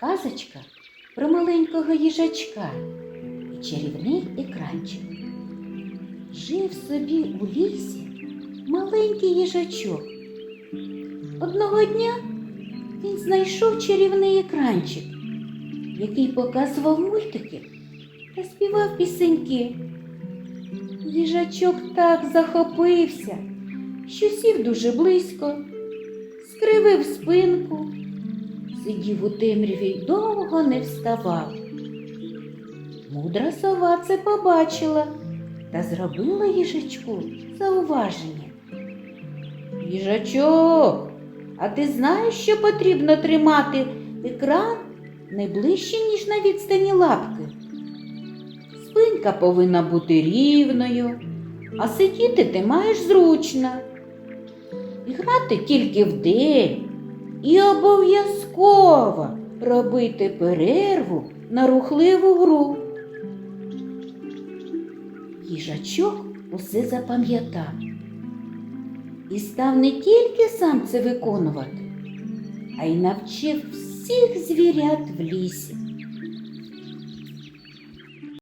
Казочка про маленького їжачка і чарівний екранчик. Жив собі у лісі маленький їжачок. Одного дня він знайшов чарівний екранчик, який показував мультики та співав пісеньки. Їжачок так захопився, що сів дуже близько, скривив спинку, сидів у темряві й довго не вставав. Мудра сова це побачила та зробила їжачку зауваження. Їжачок, а ти знаєш, що потрібно тримати екран не ближче, ніж на відстані лапки? Спинка повинна бути рівною, а сидіти ти маєш зручно. І грати тільки вдень. І обов'язково робити перерву на рухливу гру. Їжачок усе запам'ятав і став не тільки сам це виконувати, а й навчив всіх звірят в лісі.